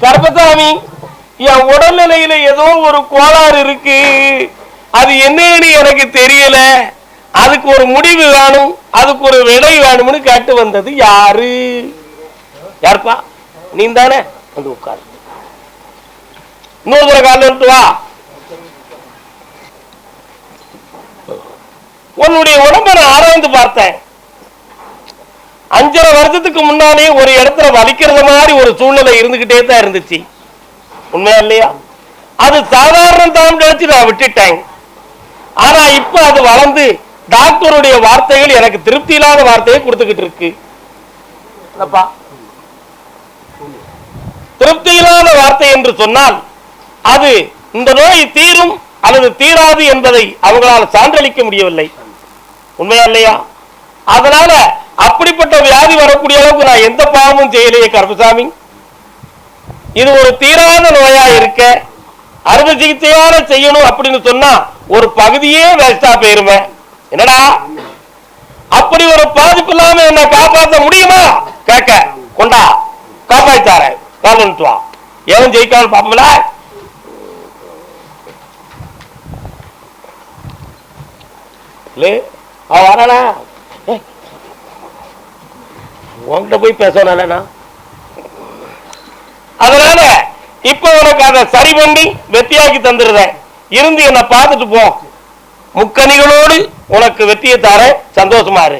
கர்பசாமி என் உடல்நிலையில ஏதோ ஒரு கோளாறு இருக்கு. அது என்னன்னு எனக்கு தெரியல. அதுக்கு ஒரு முடிவு வேணும். அதுக்கு ஒரு விடை வேணும்னு கேட்டு வந்தது யாரு? யாருப்பா? நீ தானே வந்து உட்காரு. இன்னொரு தடவை காலில் வா. உன்னுடைய உடம்ப நான் ஆராய்ந்து பார்த்தேன். அஞ்சரை வருஷத்துக்கு முன்னாலே ஒரு இடத்துல வலிக்கிறது மாதிரி ஒரு சூழ்நிலை இருந்துகிட்டே தான் இருந்துச்சு. உண்மையா இல்லையா? அது சாதாரண தான் நினைச்சு நான் விட்டுட்டேன். ஆனா இப்ப அது வளர்ந்து டாக்டருடைய வார்த்தைகள் எனக்கு திருப்தி இல்லாத வார்த்தையை கொடுத்துக்கிட்டு இருக்கு. திருப்தி இல்லாத வார்த்தை என்று சொன்னால் அது இந்த நோய் தீரும் அல்லது தீராது என்பதை அவங்களால் சான்றளிக்க முடியவில்லை. உண்மையா இல்லையா? அதனால அப்படிப்பட்ட வியாதி வரக்கூடிய அளவுக்கு நான் எந்த பாவமும் செய்யலையே கருப்பசாமி. இது ஒரு தீராத நோயா இருக்க அறுவை சிகிச்சையோட செய்யணும் அப்படின்னு சொன்னா ஒரு பகுதியே வேஸ்டா போயிருவேன் என்னடா? அப்படி ஒரு பாதிப்பு இல்லாம என்ன காப்பாற்ற முடியுமா? கேட்க. கொண்டா. காப்பாத்தார காலன்ட்டு எவன் ஜெயிக்கான்னு பாப்பல அவ வரானா? உங்ககிட்ட உன்கிட்ட போய் பேசணும் அதனால இப்ப உனக்கு அதை சரி பண்ணி வெற்றியாக்கி தந்துடுறேன். இருந்து என்ன பார்த்துட்டு போ. முக்கணிகளோடு உனக்கு வெற்றியை தர சந்தோஷமா இரு.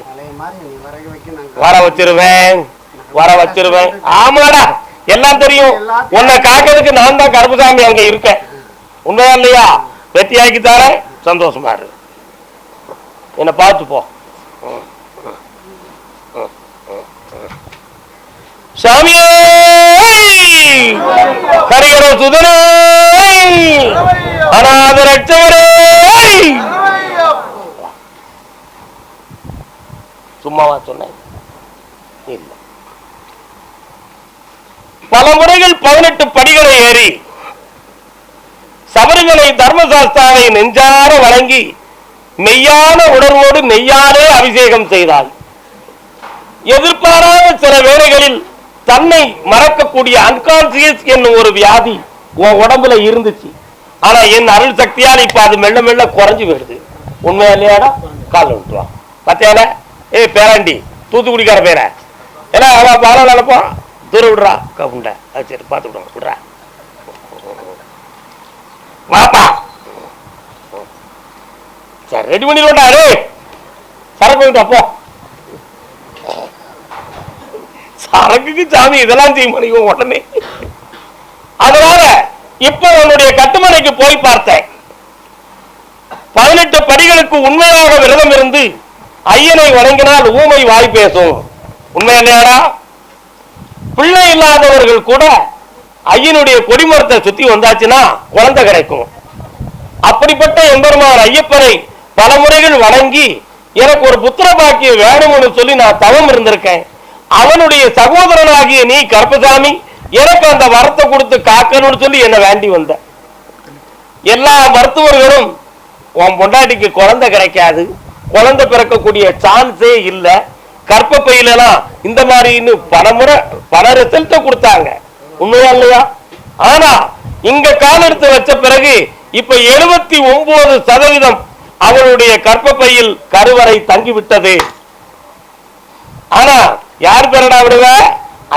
வர வச்சிருவேன். வர வச்சிருவேன். ஆமாடா. எல்லாம் தெரியும். உன்னை காக்கிறதுக்கு நான் தான் கருப்புசாமி அங்க இருக்கேன். உண்மையா இல்லையா? வெற்றியாக்கி தரேன். சந்தோஷமா இரு. என்னை பார்த்து போ. சாமியே! ஹரிஹர சுதனே அநாத ரட்சகரே சும்மாவா சொன்னேன்? பல முறைகள் பதினெட்டு படிகளை ஏறி சபரிமலை தர்மசாஸ்தாவை நெஞ்சார வழங்கி மெய்யான உணர்வோடு மெய்யாலே அபிஷேகம் செய்தாள். எதிர்பாராத சில வேளைகளில் தன்னை மறக்கக்கூடிய அன்கான்சியஸ் என்னும் ஒரு வியாதி உன் உடம்புல இருந்துச்சு. ஆனா என் அருள் சக்தியால் இப்ப அது மெல்ல மெல்ல குறைஞ்சு போயிடுது. உண்மையா இல்லையாடா? கால் விட்டுருவான் பத்தியால ஏய் பேராண்டி தூத்துக்குடிக்கார பேர. ஏன்னா அவன் பாலம் நினைப்பான் தூர விடுறா. கப்புண்ட அது சரி பார்த்து விடுங்க விடுறா. வாப்பா. சரி ரெடி பண்ணிடுவோம்டா ரே சரக்கு வாங்கிட்டு அரங்குக்கு சாமி இதெல்லாம் செய்ய முடியும் உடனே. அதனால இப்ப உன்னுடைய கட்டுமனைக்கு போய் பார்த்தேன். பதினெட்டு படிகளுக்கு உண்மையாக விரதம் இருந்து ஐயனை வணங்கினால் ஊமை வாய் பேசும். உண்மை இல்லையாடா? பிள்ளை இல்லாதவர்கள் கூட ஐயனுடைய கொடிமரத்தை சுத்தி வந்தாச்சுன்னா குழந்தை கிடைக்கும். அப்படிப்பட்ட எம்பெருமான் ஐயப்பனை பல முறைகள் வணங்கி எனக்கு ஒரு புத்திர பாக்கியம் வேணும்னு சொல்லி நான் தவம் இருந்திருக்கேன். அவனுடைய சகோதரனாகிய நீ கருப்பசாமி எனக்கு அந்த வரத்தை கொடுத்து காக்கணும்னு சொல்லி என்ன வேண்டி வந்த. எல்லா மருத்துவர்களும் உன் பொண்டாட்டிக்கு குழந்தை கிடைக்காது குழந்தை பிறக்கக்கூடிய சான்ஸே இல்லை கர்ப்பப்பையிலலாம் இந்த மாதிரின்னு பணமுறை பல ரிசல்ட்டை கொடுத்தாங்க. உண்மையா இல்லையா? ஆனா இங்க கால் எடுத்து வச்ச பிறகு இப்ப எழுபத்தி ஒன்பது சதவீதம் அவருடைய கற்பப்பையில் கருவறை தங்கிவிட்டது. ஆனா யார் பேரடா விடுவ?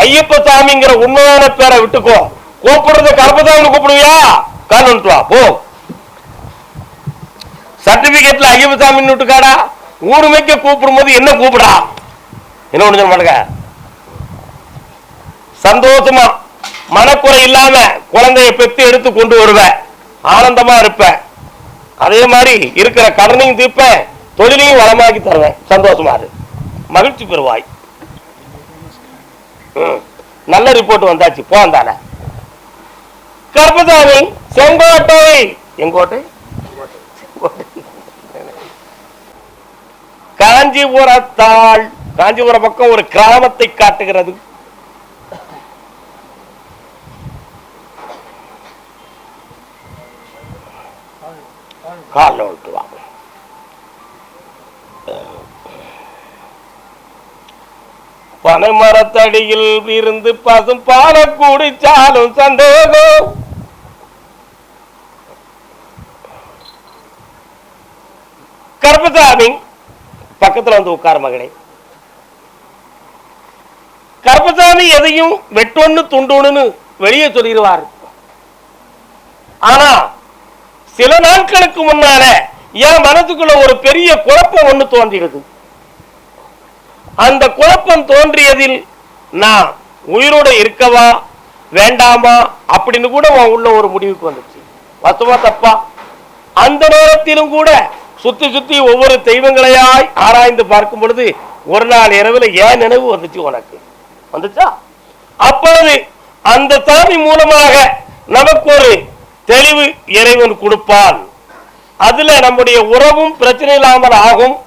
ஐயப்ப சாமிங்கிற உண்மையான பேரை விட்டுக்கோ. கூப்பிடுறது கருப்பசாமி கூப்பிடுவியா? கால் வா போ. சர்டிபிகேட்ல ஐயப்ப சாமின்னு விட்டுக்காடா. ஊருமைக்க கூப்பிடும் போது என்ன கூப்பிடா? என்ன ஒண்ணு சொல்ல மாட்டேங்க. சந்தோஷமா மனக்குறை இல்லாம குழந்தைய பெத்து எடுத்து கொண்டு வருவேன் ஆனந்தமா இருப்பேன் அதே மாதிரி இருக்கிற கடனையும் தீர்ப்பேன் தொழிலையும் வளமாக்கி தருவேன் சந்தோஷமா இரு. மகிழ்ச்சி பெறுவாய். நல்ல ரிப்போர்ட் வந்தாச்சு. போந்தால கருப்பசாமி செங்கோட்டை. எங்கோட்டை? காஞ்சிபுரத்தாள். காஞ்சிபுரம் பக்கம் ஒரு கிராமத்தை காட்டுகிறது. காலில் விட்டு வா பனைமரத்தடியில் இருந்து பசும் பால குடிச்சாலும் சந்தேகம். கருப்பசாமி பக்கத்துல வந்து உட்கார மகனே கருப்பசாமி எதையும் வெட்டொன்னு துண்டொன்னு வெளியே சொல்லிடுவார். ஆனா சில நாட்களுக்கு முன்னால என் மனசுக்குள்ள ஒரு பெரிய குழப்பம் ஒண்ணு தோன்றியது அந்த குழப்பம் தோன்றியதில் நான் உயிரோட இருக்கவா? வேண்டாமா? அப்படின்னு கூட உன் உள்ள ஒரு முடிவுக்கு வந்துச்சு. வசமா தப்பா? அந்த நேரத்திலும் கூட சுத்தி சுத்தி ஒவ்வொரு தெய்வங்களையாய் ஆராய்ந்து பார்க்கும் பொழுது ஒரு நாள் இரவில் ஏன் நினைவு வந்துச்சு உனக்கு? வந்துச்சா? அப்பொழுது அந்த சாமி மூலமாக நமக்கு ஒரு தெளிவு இறைவன் கொடுப்பான். அதுல நம்முடைய உறவும் பிரச்சனை இல்லாமல் ஆகும்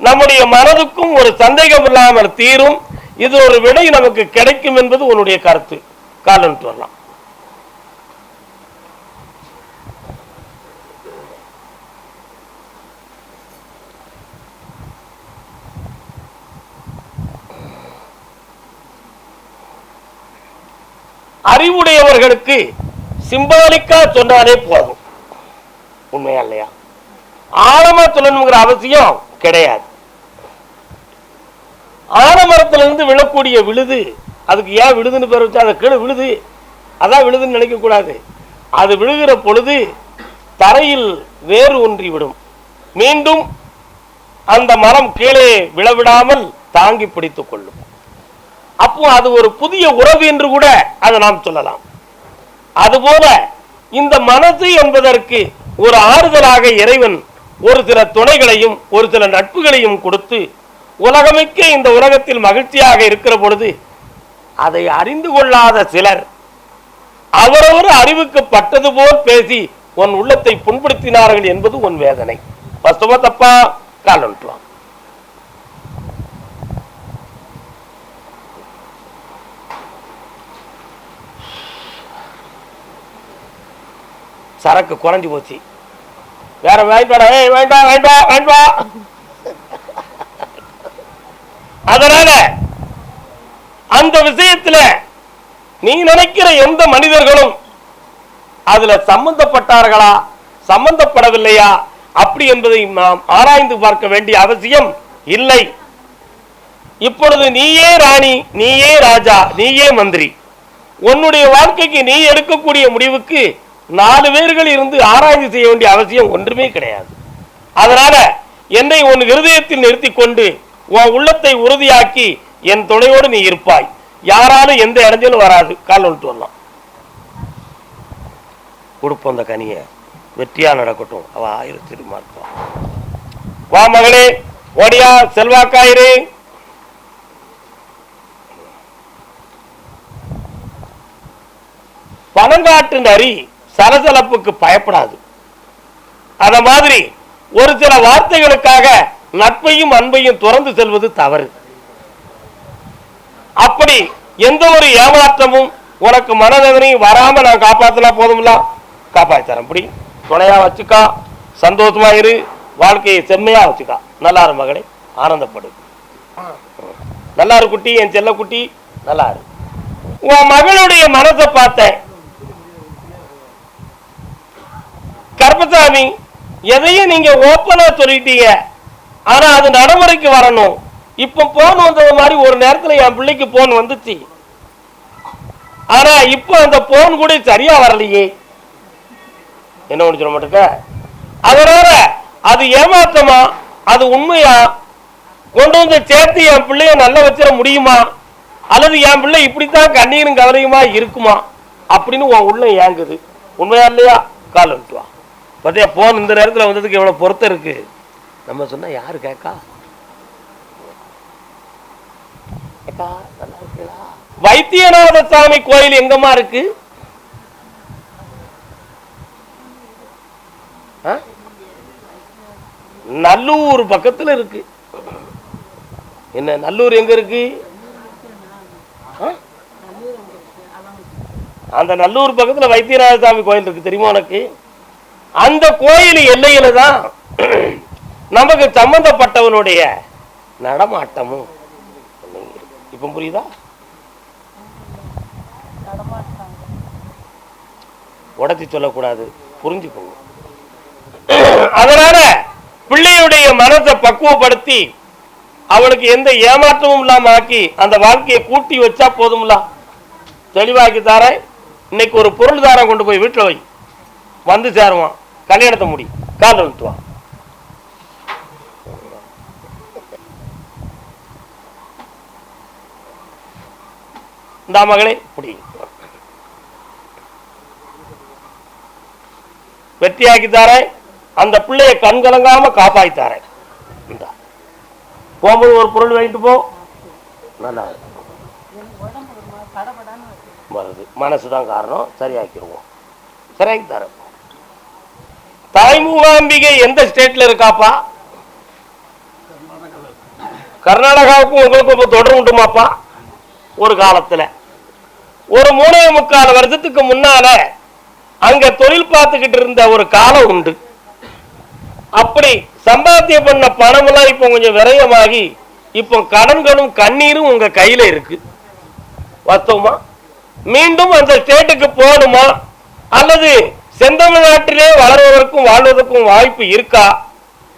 நம்முடைய மனதுக்கும் ஒரு சந்தேகம் இல்லாமல் தீரும். இது ஒரு விடை நமக்கு கிடைக்கும் என்பது உன்னுடைய கருத்து. காலன்ட்டு வரலாம். அறிவுடையவர்களுக்கு சிம்பாலிக்கா சொன்னாலே போதும். உண்மையா இல்லையா? ஆழமா சொல்லணுங்கிற அவசியம் கிடையாது. ஆலமரத்திலிருந்து விழக்கூடிய விழுது அதுக்கு ஏன் விழுதுன்னு பேர் வச்சா அதை கீழே விழுது. அதான் விழுதுன்னு நினைக்கக்கூடாது அது விழுகிற பொழுது தரையில் வேறு ஒன்றி விடும் மீண்டும் அந்த மரம் கீழே விழவிடாமல் தாங்கி பிடித்துக் கொள்ளும். அப்போ அது ஒரு புதிய உறவு என்று கூட அதை நாம் சொல்லலாம். அதுபோல இந்த மனது என்பதற்கு ஒரு ஆறுதலாக இறைவன் ஒரு சில துணைகளையும் ஒரு சில நட்புகளையும் கொடுத்து உலகமிக்க இந்த உலகத்தில் மகிழ்ச்சியாக இருக்கிற பொழுது அதை அறிந்து கொள்ளாத சிலர் அவரவர் அறிவுக்கு பட்டது போல் பேசி உன் உள்ளத்தை புண்படுத்தினார்கள் என்பது உன் வேதனை. வஸ்துவ தப்பா? கால் ஒன்றுவான் சரக்கு குறைஞ்சு போச்சு. வேற வேண்டாம் வேண்டாம் வேண்டாம் வேண்டாம் அதனால அந்த விஷயத்துல நீ நினைக்கிற எந்த மனிதர்களும் அதுல சம்பந்தப்பட்டார்களா? சம்பந்தப்படவில்லையா? அப்படி என்பதை நாம் ஆராய்ந்து பார்க்க வேண்டிய அவசியம் இல்லை. இப்பொழுது நீயே ராணி நீயே ராஜா நீயே மந்திரி. உன்னுடைய வாழ்க்கைக்கு நீ எடுக்கக்கூடிய முடிவுக்கு நாலு பேர்கள் இருந்து ஆராய்ச்சி செய்ய வேண்டிய அவசியம் ஒன்றுமே கிடையாது. அதனால என்னை உன் இருதயத்தில் நிறுத்தி கொண்டு உன் உள்ளத்தை உறுதியாக்கி என் துணையோடு நீ இருப்பாய். யாராலும் எந்த இடைஞ்சலும் வராது. கால் விட்டு வரலாம். கொடுப்போம் அந்த கனிய வெற்றியா நடக்கட்டும். அவ ஆயிரத்தி இருப்பான் வா மகளே ஓடியா செல்வாக்காயிரு. பனங்காட்டு நரி சலசலப்புக்கு பயப்படாது. அத மாதிரி ஒரு சில வார்த்தைகளுக்காக நட்பையும் அன்பையும் துறந்து செல்வது தவறு. அப்படி எந்த ஒரு ஏமாற்றமும் உனக்கு மனவேதனையும் வராம நான் காப்பாத்தினா போதும்ல காப்பாத்திறேன் அப்படி துணையா வச்சுக்கா சந்தோஷமா இரு வாழ்க்கையை செம்மையா வச்சுக்கா. நல்லா இரு மகளே ஆனந்தப்படு. நல்லா இரு குட்டி என் செல்ல குட்டி நல்லா இரு. உன் மகளுடைய மனசை பார்த்தேன். கருப்பசாமி எதையும் நீங்க ஓப்பனா சொல்லிட்டீங்க. ஆனா அது நடைமுறைக்கு வரணும். இப்ப போன் வந்தது மாதிரி ஒரு நேரத்துல என் பிள்ளைக்கு போன் வந்துச்சு. ஆனா இப்போ அந்த போன் கூட சரியா வரலையே. என்ன ஒண்ணு சொல்ல மாட்டேங்க? அதனால அது ஏமாத்தமா? அது உண்மையா? கொண்டு வந்து சேர்த்து என் பிள்ளைய நல்லா வச்சிட முடியுமா? அல்லது என் பிள்ளை இப்படித்தான் கண்ணீரும் கவலையுமா இருக்குமா? அப்படின்னு உன் உள்ள ஏங்குது. உண்மையா இல்லையா? கால் வந்துட்டு வா பார்த்தியா போன் இந்த நேரத்தில் வந்ததுக்கு எவ்வளோ பொருத்தம் இருக்கு? நம்ம சொன்னா யாரு கேட்கா கேட்கா நல்லா இருக்கீங்களா? வைத்தியநாத சாமி கோயில் எங்கம்மா இருக்கு? நல்லூர் பக்கத்துல இருக்கு. என்ன நல்லூர் எங்க இருக்கு? அந்த நல்லூர் பக்கத்துல வைத்தியநாத சாமி கோயில் இருக்கு தெரியுமா உனக்கு? அந்த கோயில் எல்லையில தான் நமக்கு சம்பந்தப்பட்டவனுடைய நடமாட்டமும் இப்போ புரியுதா? உடச்சி சொல்லக்கூடாது. புரிஞ்சுக்கோங்க. அதனால பிள்ளையுடைய மனத்தை பக்குவப்படுத்தி அவளுக்கு எந்த ஏமாற்றமும் இல்லாம ஆக்கி அந்த வாழ்க்கையை கூட்டி வச்சா போதும்ல? தெளிவாக்கி தாரேன். இன்னைக்கு ஒரு பொருள் தாரம் கொண்டு போய் வீட்டில் வை. வந்து சேருவான். கல்யாணத்தை முடி. காதல் விட்டுவான் இந்த மகளே இப்படி வெற்றியாக்கி தாரேன் அந்த பிள்ளைய கண் கலங்காம காப்பாத்தி தாரேன் போகும்போது ஒரு பொருள் வாங்கிட்டு போ. நல்லா இருக்கும். வருது. மனசு தான் காரணம். சரியாக்கிடுவோம். சரியாக்கி தரேன் தாய்மூகாம்பிகை எந்த ஸ்டேட்ல இருக்காப்பா? கர்நாடகாவுக்கும் உங்களுக்கும் தொடர்பு உண்டுமாப்பா? ஒரு காலத்துல. ஒரு மூணே முக்கால் வருஷத்துக்கு முன்னால அங்க தொழில் பார்த்துக்கிட்டு இருந்த ஒரு காலம் உண்டு. அப்படி சம்பாத்தியம் பண்ண பணமெல்லாம் இப்போ கொஞ்சம் விரயமாகி இப்போ கடன்களும் கண்ணீரும் உங்க கையில இருக்கு. வாஸ்தவமா? மீண்டும் அந்த ஸ்டேட்டுக்கு போகணுமா? அல்லது செந்தமிழ்நாட்டிலே வளர்வதற்கும் வாழ்வதற்கும் வாய்ப்பு இருக்கா?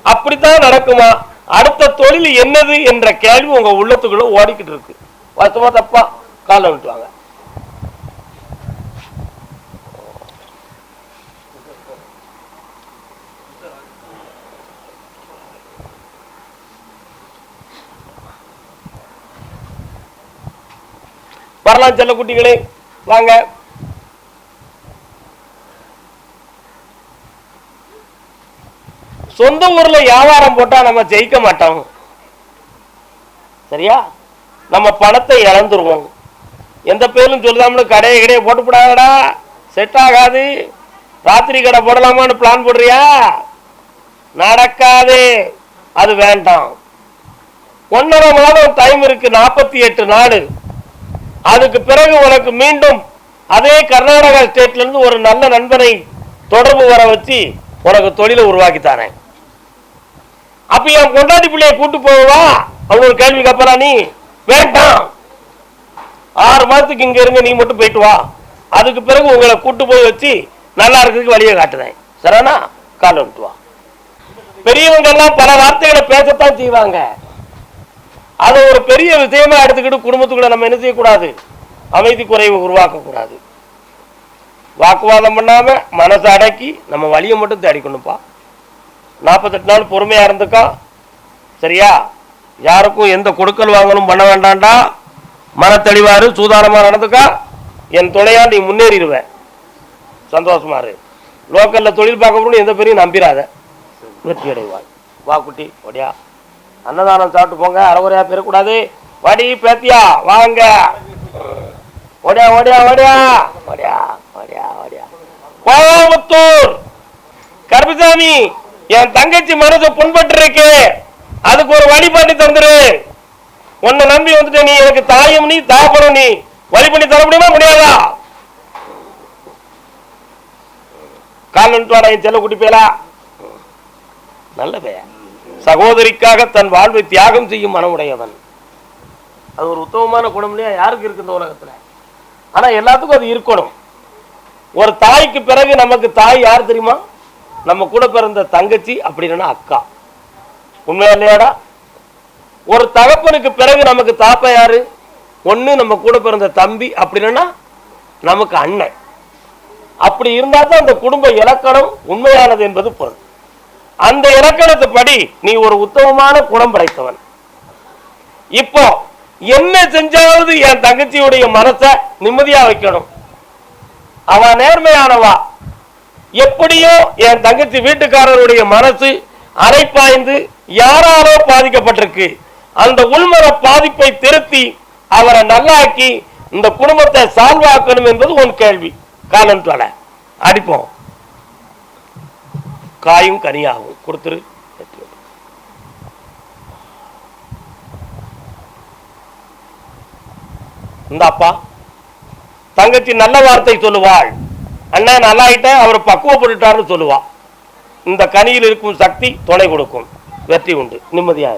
அப்படித்தான் நடக்குமா? அடுத்த தொழில் என்னது என்ற கேள்வி உங்க உள்ளத்துக்குள்ள ஓடிக்கிட்டு இருக்கு. வாஸ்தவமா தப்பா? காலை விட்டுவாங்க வரலாம் செல்ல குட்டிகளே வாங்க. சொந்த ஊர்ல வியாபாரம் போட்டா நம்ம ஜெயிக்க மாட்டோம். சரியா? நம்ம பணத்தை இழந்துருவோம். எந்த பேரும் சொல்லாமனு கடையை கடையை போட்டு போடாதடா. செட் ஆகாது. ராத்திரி கடை போடலாமான்னு பிளான் போடுறியா? நடக்காது. அது வேண்டாம். ஒன்றரை மாதம் டைம் இருக்கு நாற்பத்தி எட்டு நாடு அதுக்கு பிறகு உனக்கு மீண்டும் அதே கர்நாடகா ஸ்டேட்ல இருந்து ஒரு நல்ல நண்பனை தொடர்பு வர வச்சு உனக்கு தொழிலை உருவாக்கி தரேன். அப்ப என் கொண்டாடி பிள்ளைய கூட்டு போவா அவன் ஒரு கேள்வி கேப்பறா நீ? வேண்டாம். ஆறு மாதத்துக்கு இங்க இருங்க நீ மட்டும் போயிட்டு வா. அதுக்கு பிறகு உங்களை கூட்டு போய் வச்சு நல்லா இருக்கிறதுக்கு வழியை காட்டுறேன். சரிண்ணா காலை விட்டு வா. பெரியவங்க எல்லாம் பல வார்த்தைகளை பேசத்தான் செய்வாங்க. அதை ஒரு பெரிய விஷயமா எடுத்துக்கிட்டு குடும்பத்துக்குள்ள நம்ம என்ன செய்யக்கூடாது? அமைதி குறைவு உருவாக்க கூடாது வாக்குவாதம் பண்ணாம மனசை அடக்கி நம்ம வழியை மட்டும் தேடிக்கணும்ப்பா நாற்பத்தெட்டு நாள் பொறுமையா இருந்துக்கா? சரியா? யாருக்கும் எந்த கொடுக்கல் வாங்கணும் பண்ண வேண்டாம்டா மனத்தெளிவாரு சூதானமா நடந்துக்கா? என் துணையா நீ முன்னேறிடுவ. சந்தோஷமா இரு. லோக்கல்ல தொழில் பார்க்க எந்த பேரையும் நம்பிராத வெற்றி அடைவாய் வா குட்டி ஒடியா அன்னதானம் சாப்பிட்டு போங்க அறகுறையா பெறக்கூடாது. வடி பேத்தியா வாங்க. ஓடியா ஓடியா ஓடியா. ஓடியா ஓடியா ஓடியா. கோயம்புத்தூர் கருப்பசாமி என் தங்கச்சி மனசு புண்பட்டு இருக்கு அதுக்கு ஒரு வழி பண்ணி தந்துரு. உன்னை நம்பி வந்துட்ட நீ. எனக்கு தாயும் நீ தாப்பனும் நீ. வழி பண்ணி தர முடியுமா முடியாதா? கால் நின்று வாடா என் செல்ல குட்டி பேலா நல்ல பையன். சகோதரிக்காக தன் வாழ்வை தியாகம் செய்யும் மனமுடையவன். அது ஒரு உத்தமமான குணம் இல்லையா? யாருக்கு இருக்கு இந்த உலகத்துல? ஆனா எல்லாத்துக்கும் அது இருக்கணும். ஒரு தாய்க்கு பிறகு நமக்கு தாய் யார் தெரியுமா? நம்ம கூட பிறந்த தங்கச்சி அப்படின்னா அக்கா. உண்மையா இல்லையாடா? ஒரு தகப்பனுக்கு பிறகு நமக்கு தாப்பா யாரு? ஒண்ணு நம்ம கூட பிறந்த தம்பி அப்படின்னா நமக்கு அண்ணன். அப்படி இருந்தால் தான் அந்த குடும்ப இலக்கணம் உண்மையானது என்பது பொருள். அந்த இலக்கணத்துப்படி நீ ஒரு உத்தமமான குணம் படைத்தவன். இப்போ என்ன செஞ்சாவது என் தங்கச்சியுடைய மனசை நிம்மதியா வைக்கணும். அவ நேர்மையானவா? எப்படியோ என் தங்கச்சி வீட்டுக்காரருடைய மனசு அரைப்பாய்ந்து யாராலோ பாதிக்கப்பட்டிருக்கு. அந்த உள்மர பாதிப்பை திருத்தி அவரை நல்லாக்கி இந்த குடும்பத்தை சால்வாக்கணும் என்பது உன் கேள்வி. காலம் தலை அடிப்போம். காயும் கனியாகும். கொடுத்துரு. இந்தாப்பா தங்கச்சி நல்ல வார்த்தை சொல்லுவாள். அண்ணன் நல்லாயிட்ட அவர் பக்குவப்பட்டுட்டார்னு சொல்லுவா. இந்த கனியில் இருக்கும் சக்தி துணை கொடுக்கும். வெற்றி உண்டு. நிம்மதியா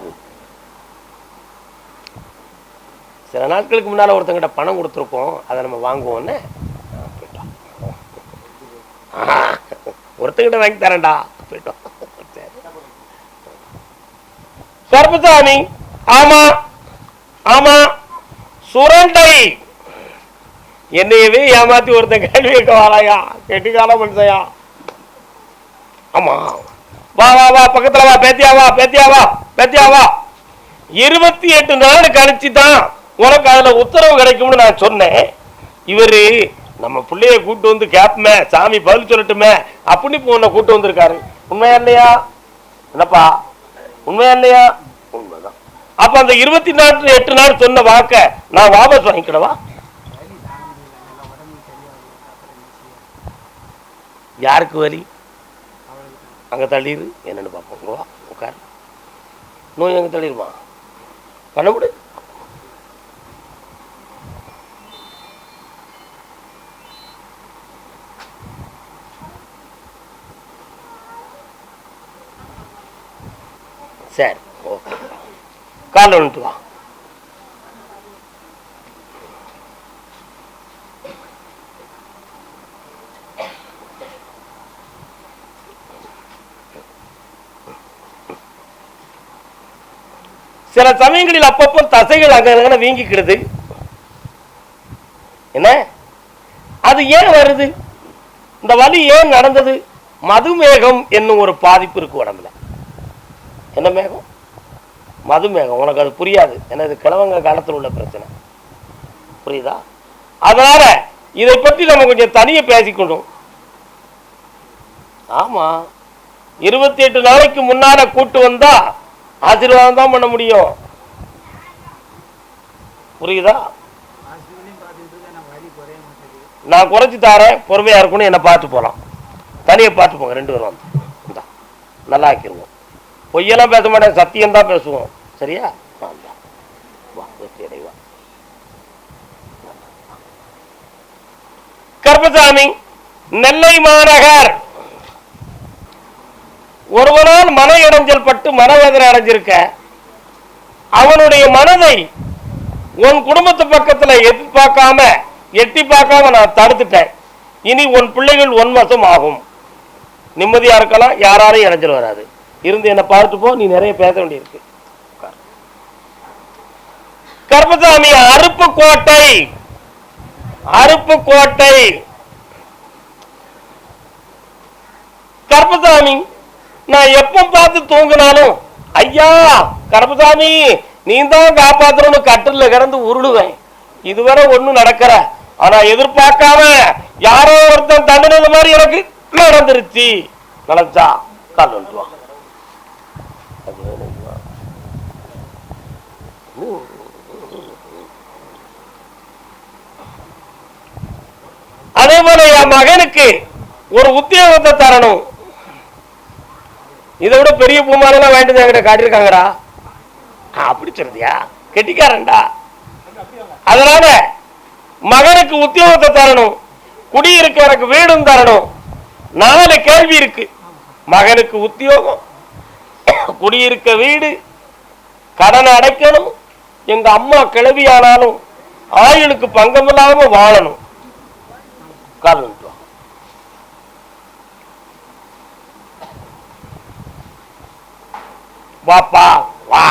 சில நாட்களுக்கு முன்னால ஒருத்தங்கிட்ட பணம் கொடுத்துருக்கோம் அதை நம்ம வாங்குவோன்னு ஒருத்தங்கிட்ட வாங்கி தரேன்டா. போயிட்டோம் சரி ஆமா ஆமா சுரண்டை. என்னையவே ஏமாத்தி ஒருத்தன் கேள்வி கேட்க வாராயா? கெட்டிக்கால மனுஷயா? ஆமா. வா வா வா பக்கத்துல வா பேத்தியா வா பேத்தியா வா பேத்தியா வா. இருபத்தி எட்டு நாள் கழிச்சு தான் உனக்கு அதுல உத்தரவு கிடைக்கும்னு நான் சொன்னேன். இவரு நம்ம பிள்ளைய கூட்டு வந்து கேப்பமே சாமி பதில் சொல்லட்டுமே அப்படின்னு உன்னை கூட்டு வந்திருக்காரு. உண்மையா இல்லையா? என்னப்பா? உண்மையா இல்லையா? உண்மைதான். அப்ப அந்த இருபத்தி நாலு எட்டு நாள் சொன்ன வாக்க நான் வாபஸ் வாங்கிக்கிடவா? யாருக்கு வலி? அங்க தள்ளிடு என்னன்னு பார்ப்போம். வா உட்கார். நோய் அங்க தள்ளிடுமா பண்ண முடியும் சரி ஓகே வந்துட்டு வா. சில சமயங்களில் அப்பப்போ தசைகள் அங்க வீங்கிக்கிடுது. என்ன? அது ஏன் வருது? இந்த வலி ஏன் நடந்தது? மதுமேகம் என்னும் ஒரு பாதிப்பு இருக்கு உடம்புல. என்ன மேகம் மதுமேகம். உனக்கு அது புரியாது. ஏன்னா இது கிழவங்க காலத்தில் உள்ள பிரச்சனை. புரியுதா? அதனால இதை பற்றி நம்ம கொஞ்சம் தனியை பேசிக்கணும் ஆமா. இருபத்தி எட்டு நாளைக்கு முன்னால கூட்டு வந்தா ஆசீர்வாதம் தான் பண்ண முடியும். புரியுதா? நான் குறைச்சி தரேன். பொறுமையா இருக்கணும். என்ன பார்த்து போலாம். தனியை பார்த்து போங்க. ரெண்டு பேரும் வந்து. நல்லா ஆக்கிடுவோம் பொய்யெல்லாம் பேச மாட்டேன் சத்தியம் தான் பேசுவோம். சரியா? ஆ, வா வெற்றி அடைவா கருப்பசாமி நெல்லை மாநகர். ஒருவனால் மன இடைஞ்சல் பட்டு மனவேதனை அடைஞ்சிருக்க அவனுடைய மனதை உன் குடும்பத்து பக்கத்துல எதிர்பார்க்காம எட்டி பார்க்காம நான் தடுத்துட்டேன். இனி உன் பிள்ளைகள் ஒன் வசம் ஆகும். நிம்மதியா இருக்கலாம் யாராலையும் இடைஞ்சல் வராது. இருந்து என்னை பார்த்து போ நீ நிறைய பேச வேண்டியிருக்கு. அருப்பு கோட்டை. அருப்பு கோட்டை. கருப்பசாமி நான் எப்ப பார்த்து தூங்கினாலும் ஐயா கருப்பசாமி நீ தான் காப்பாத்தணும்னு கட்டில கிடந்து உருளுவேன். இதுவரை ஒண்ணும் நடக்கிற ஆனா எதிர்பார்க்காம யாரோ ஒருத்தன் தண்டினது மாதிரி எனக்கு நடந்துருச்சு. நினைச்சா கால் வந்துட்டு வா அது வேணும் வா. அதே போல என் மகனுக்கு ஒரு உத்தியோகத்தை தரணும். இதை விட பெரிய பூமாலாம் வாங்கிட்டு என்கிட்ட காட்டியிருக்காங்கடா. அப்படி சொல்றியா? கெட்டிக்காரன்டா. அதனால மகனுக்கு உத்தியோகத்தை தரணும். குடியிருக்க எனக்கு வீடும் தரணும். நாலு கேள்வி இருக்கு. மகனுக்கு உத்தியோகம் குடியிருக்க வீடு கடன் அடைக்கணும் எங்க அம்மா கிளவியானாலும் ஆயுளுக்கு பங்கமில்லாம வாழணும். காரணம் வாப்பா வா.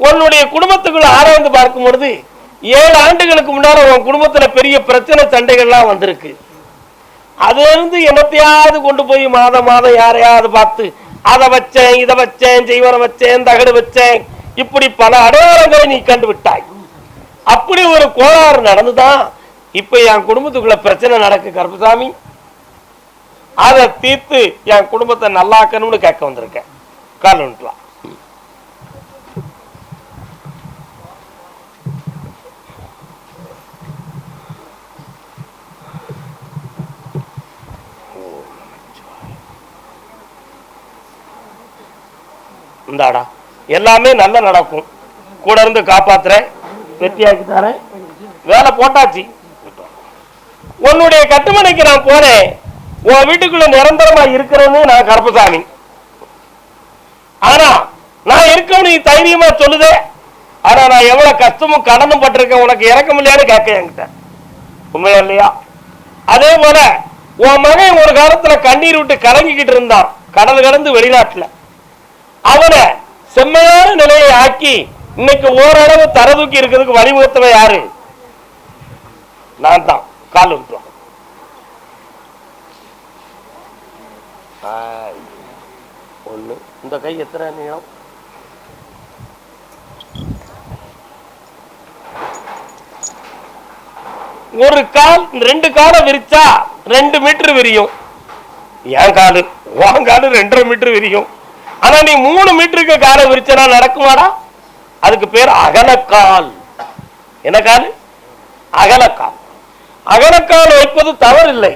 உன்னுடைய குடும்பத்துக்குள்ள ஆராய்ந்து பார்க்கும் பொழுது ஏழு ஆண்டுகளுக்கு முன்னால உன் குடும்பத்துல பெரிய பிரச்சனை சண்டைகள்லாம் வந்திருக்கு. அதுல இருந்து என்னத்தையாவது கொண்டு போய் மாதம் மாதம் யாரையாவது பார்த்து அதை வச்சேன் இதை வச்சேன் செய்வனை வச்சேன் தகடு வச்சேன் இப்படி பல அடையாளங்களை நீ கண்டு விட்டாய் அப்படி ஒரு கோளாறு நடந்துதான் இப்ப என் குடும்பத்துக்குள்ள பிரச்சனை நடக்கு கருப்பசாமி. அதை தீர்த்து என் குடும்பத்தை நல்லாக்கணும்னு கேட்க வந்திருக்கேன். கால் வா. இந்தாடா எல்லாமே நல்லா நடக்கும். கூட இருந்து காப்பாத்துறேன் வெற்றியாக்கி தரேன். வேலை போட்டாச்சு. உன்னுடைய கட்டுமனைக்கு நான் போனேன் உன் வீட்டுக்குள்ள நிரந்தரமா இருக்கிறேன்னு நான் கருப்பசாமி. ஆனா நான் இருக்கவும் நீ தைரியமா சொல்லுதே. ஆனா நான் எவ்வளவு கஷ்டமும் கடனும் பட்டிருக்கேன். உனக்கு இறக்கம் இல்லையான்னு கேட்க என்கிட்ட. உண்மையா இல்லையா? அதே போல உன் மகன் ஒரு காலத்துல கண்ணீர் விட்டு கலங்கிக்கிட்டு இருந்தான். கடல் கடந்து வெளிநாட்டுல. அவனை செம்மையான நிலையை ஆக்கி இன்னைக்கு ஓரளவு தர தூக்கி இருக்கிறதுக்கு வழிவகுத்தவன் யாரு? நான் தான் கால் விட்டுவான் ஒண்ணு. இந்த கை எத்தனை நீளம்? ஒரு கால் ரெண்டு காலை விரிச்சா ரெண்டு மீட்டர் விரியும். என் காலு. உன் காலு ரெண்டரை மீட்டர் விரியும். ஆனா நீ மூணு மீட்டருக்கு காலை விரிச்சனா நடக்குமாடா? அதுக்கு பேர் அகலக்கால். என்ன கால்? அகலக்கால். அகலக்கால் வைப்பது தவறில்லை.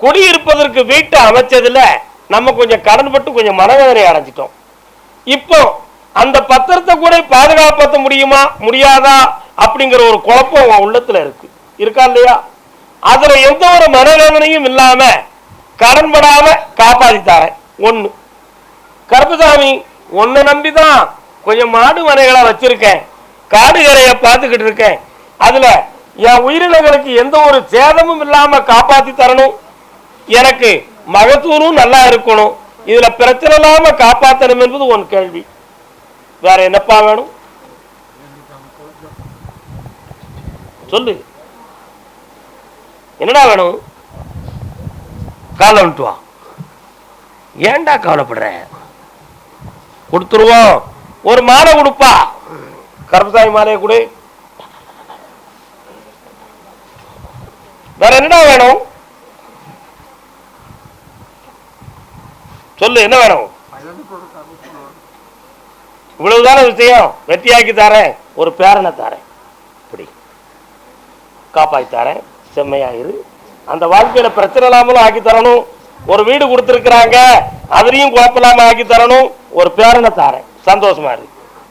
குடியிருப்பதற்கு வீட்டை அமைச்சதுல நம்ம கொஞ்சம் கடன்பட்டு கொஞ்சம் மனவேதனை அடைஞ்சிட்டோம். இப்போ அந்த பத்திரத்தை கூட பாதுகாப்பாற்ற முடியுமா? முடியாதா? அப்படிங்கிற ஒரு குழப்பம் உன் உள்ளத்துல இருக்கு. இருக்கா இல்லையா? அதுல எந்த ஒரு மனவேதனையும் இல்லாம கடன்படாம காப்பாத்தி தரேன் கருப்புசாமி உன்னை நம்பிதான் கொஞ்சம் மாடு மனைகளை வச்சிருக்கேன். காடுகரையை பார்த்துக்கிட்டு இருக்கேன். அதுல என் உயிரினங்களுக்கு எந்த ஒரு சேதமும் இல்லாம காப்பாத்தி தரணும். எனக்கு மகத்தூரும் நல்லா இருக்கணும். இதுல பிரச்சனை இல்லாம காப்பாத்தணும் என்பது உன் கேள்வி. வேற என்னப்பா வேணும்? சொல்லு. என்னடா வேணும்? காலை வந்துட்டு வா. ஏன்டா கவலைப்படுற? கொடுத்துருவோம். ஒரு மாலை கொடுப்பா. கருப்பசாமி மாலையை கொடு. வேற என்னடா வேணும்? சொல்லு என்ன வேணும்? இவ்வளவுதான விஷயம். வெற்றியாக்கி தரேன். ஒரு பேரனை தாரேன். இப்படி. காப்பாத்தி தாரேன். செம்மையாயிரு அந்த வாழ்க்கையில பிரச்சனை இல்லாமலும் ஆக்கி தரணும். ஒரு வீடு கொடுத்துருக்குறாங்க. அதுலயும் குழப்பம் இல்லாம ஆக்கி தரணும். ஒரு பேரனை தாரேன். சந்தோஷமா இருக்கு